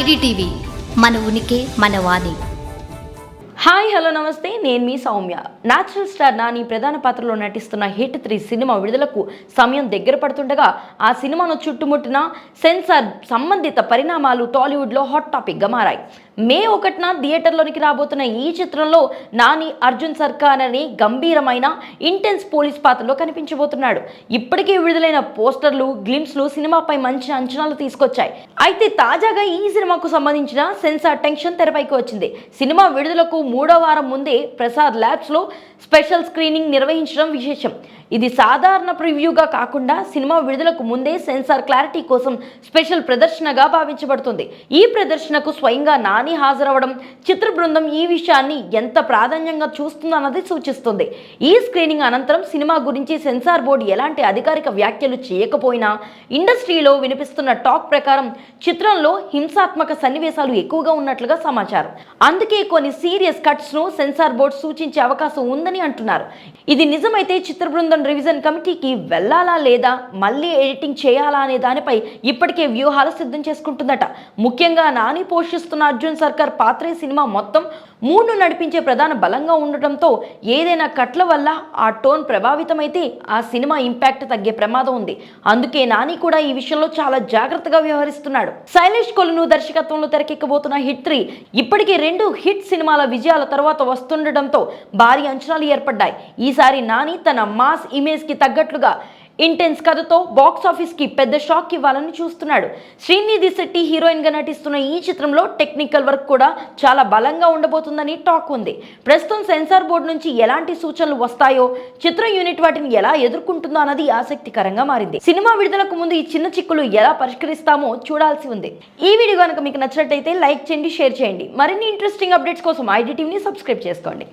IDTV మన ఉనికి మన వాణి. హాయ్ హలో నమస్తే. నేను మీ సౌమ్య. న్యాచురల్ స్టార్ నాని ప్రధాన పాత్రలో నటిస్తున్న హిట్ త్రీ సినిమా విడుదలకు సమయం దగ్గర పడుతుండగా ఆ సినిమాను చుట్టుముట్టిన సెన్సార్ సంబంధిత పరిణామాలు టాలీవుడ్లో హాట్ టాపిక్గా మారాయి. మే ఒకటిన థియేటర్లోనికి రాబోతున్న ఈ చిత్రంలో నాని అర్జున్ సర్కార్ అని గంభీరమైన ఇంటెన్స్ పోలీస్ పాత్రలో కనిపించబోతున్నాడు. ఇప్పటికే విడుదలైన పోస్టర్లు గ్లిమ్స్లు సినిమాపై మంచి అంచనాలు తీసుకొచ్చాయి. అయితే తాజాగా ఈ సినిమాకు సంబంధించిన సెన్సార్ టెన్షన్ తెరపైకి వచ్చింది. సినిమా విడుదలకు మూడో వారం ముందే ప్రసాద్ ల్యాబ్స్లో స్పెషల్ స్క్రీనింగ్ నిర్వహించడం విశేషం. ఇది సాధారణ ప్రివ్యూగా కాకుండా సినిమా విడుదలకు ముందే సెన్సార్ క్లారిటీ కోసం స్పెషల్ ప్రదర్శనగా భావించబడుతుంది. ఈ ప్రదర్శనకు స్వయంగా నా నాని హాజరవడం చిత్ర బృందం ఈ విషయాన్ని ఎంత ప్రాధాన్యంగా చూస్తుందన్నది సూచిస్తుంది. ఈ స్క్రీనింగ్ అనంతరం సినిమా గురించి సెన్సార్ బోర్డు ఎలాంటి అధికారిక వ్యాఖ్యలు చేయకపోయినా ఇండస్ట్రీలో వినిపిస్తున్న టాక్ ప్రకారం చిత్రంలో హింసాత్మక సన్నివేశాలు ఎక్కువగా ఉన్నట్లుగా సమాచారం. అందుకే కొన్ని సీరియస్ కట్స్ను సెన్సార్ బోర్డు సూచించే అవకాశం ఉందని అంటున్నారు. ఇది నిజమైతే చిత్ర బృందం రివిజన్ కమిటీకి వెళ్ళాలా లేదా మళ్ళీ ఎడిటింగ్ చేయాలా అనే దానిపై ఇప్పటికే వ్యూహాలు సిద్ధం చేసుకుంటుందట. ముఖ్యంగా నాని పోషిస్తున్న అర్జున్ సర్కార్ పాత్రే సినిమా మొత్తం మూడ్ను నడిపించే ప్రధాన బలంగా ఉండటంతో ఏదైనా కట్ల వల్ల ఆ టోన్ ప్రభావితమైతే ఆ సినిమా ఇంపాక్ట్ తగ్గే ప్రమాదం ఉంది. అందుకే నాని కూడా ఈ విషయంలో చాలా జాగ్రత్తగా వ్యవహరిస్తున్నాడు. శైలేష్ కొలును దర్శకత్వంలో తెరకెక్కబోతున్న హిట్ త్రీ ఇప్పటికే రెండు హిట్ సినిమాల విజయాల తర్వాత వస్తుండటంతో భారీ అంచనాలు ఏర్పడ్డాయి. ఈసారి నాని తన మాస్ ఇమేజ్కి తగ్గట్లుగా ఇంటెన్స్ కథతో బాక్స్ ఆఫీస్కి పెద్ద షాక్ ఇవ్వాలని చూస్తున్నాడు. శ్రీనిధి శెట్టి హీరోయిన్గా నటిస్తున్న ఈ చిత్రంలో టెక్నికల్ వర్క్ కూడా చాలా బలంగా ఉండబోతుందని టాక్ ఉంది. ప్రస్తుతం సెన్సార్ బోర్డు నుంచి ఎలాంటి సూచనలు వస్తాయో చిత్ర యూనిట్ వాటిని ఎలా ఎదుర్కొంటుందో అన్నది ఆసక్తికరంగా మారింది. సినిమా విడుదలకు ముందు ఈ చిన్న చిక్కులు ఎలా పరిష్కరిస్తామో చూడాల్సి ఉంది. ఈ వీడియో కనుక మీకు నచ్చినట్టయితే లైక్ చేయండి షేర్ చేయండి. మరిన్ని ఇంట్రెస్టింగ్ అప్డేట్స్ కోసం ఐడి టీవీని సబ్స్క్రైబ్ చేసుకోండి.